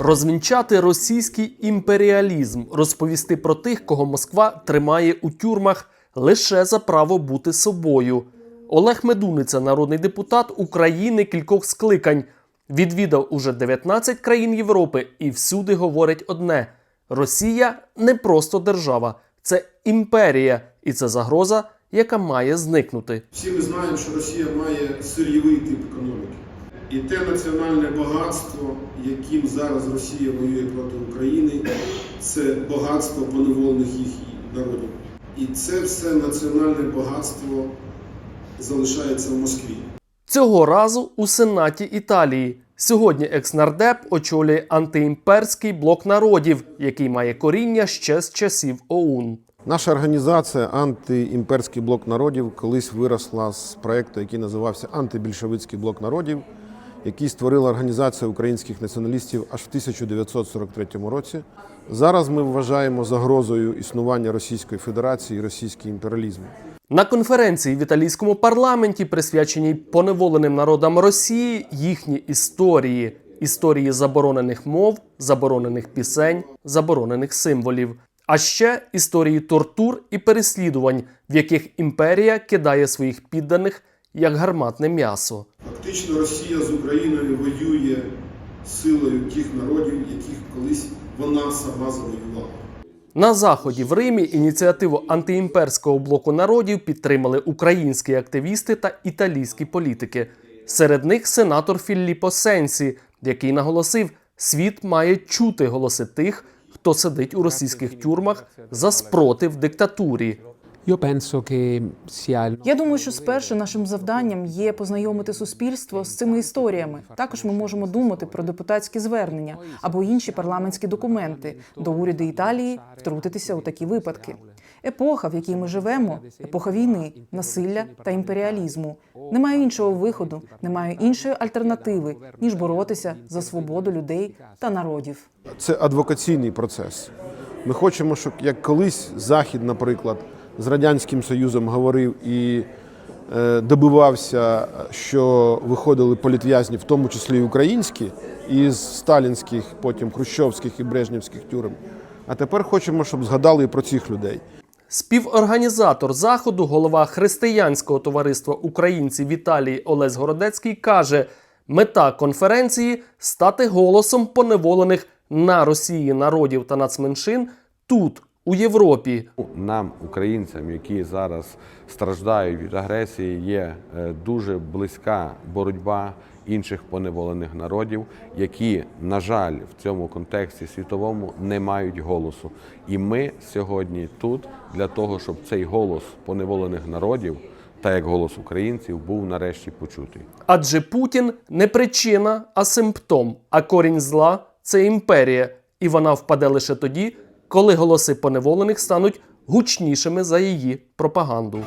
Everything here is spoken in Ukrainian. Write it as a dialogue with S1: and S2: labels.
S1: Розвінчати російський імперіалізм, розповісти про тих, кого Москва тримає у тюрмах лише за право бути собою. Олег Медуниця, народний депутат України кількох скликань, відвідав уже 19 країн Європи і всюди говорить одне: Росія не просто держава, це імперія, і це загроза, яка має зникнути.
S2: Всі ми знаємо, що Росія має сирійовий тип економіки. І те національне багатство, яким зараз Росія воює проти України, це багатство поневолених їх народів. І це все національне багатство залишається в Москві.
S1: Цього разу у Сенаті Італії. Сьогодні екснардеп очолює антиімперський блок народів, який має коріння ще з часів ОУН.
S3: Наша організація антиімперський блок народів колись виросла з проєкту, який називався Антибільшовицький блок народів, який створила організація українських націоналістів аж в 1943 році. Зараз ми вважаємо загрозою існування Російської Федерації і російський імперіалізм.
S1: На конференції в італійському парламенті, присвяченій поневоленим народам Росії, їхні історії, історії заборонених мов, заборонених пісень, заборонених символів, а ще історії тортур і переслідувань, в яких імперія кидає своїх підданих як гарматне м'ясо.
S2: Фактично Росія з Україною воює силою тих народів, яких колись вона сама завоювала.
S1: На заході в Римі ініціативу антиімперського блоку народів підтримали українські активісти та італійські політики. Серед них сенатор Філіппо Сенсі, який наголосив, світ має чути голоси тих, хто сидить у російських тюрмах за спротив диктатурі.
S4: Я думаю, що спершу нашим завданням є познайомити суспільство з цими історіями. Також ми можемо думати про депутатські звернення або інші парламентські документи до уряду Італії втрутитися у такі випадки. Епоха, в якій ми живемо, епоха війни, насилля та імперіалізму. Немає іншого виходу, немає іншої альтернативи ніж боротися за свободу людей та народів.
S3: Це адвокаційний процес. Ми хочемо, щоб як колись Захід, наприклад, з Радянським Союзом говорив і е, добивався, що виходили політв'язні, в тому числі і українські, із сталінських, потім хрущовських і брежнівських тюрем. А тепер хочемо, щоб згадали і про цих людей.
S1: Співорганізатор заходу, голова християнського товариства українців в Італії Олесь Городецький каже: мета конференції стати голосом поневолених на Росії народів та нацменшин тут, у Європі.
S5: Нам, українцям, які зараз страждають від агресії, є е, дуже близька боротьба інших поневолених народів, які, на жаль, в цьому контексті світовому не мають голосу. І ми сьогодні тут для того, щоб цей голос поневолених народів, та як голос українців, був нарешті почутий.
S1: Адже Путін не причина, а симптом. А корінь зла це імперія, і вона впаде лише тоді, коли голоси поневолених стануть гучнішими за її пропаганду.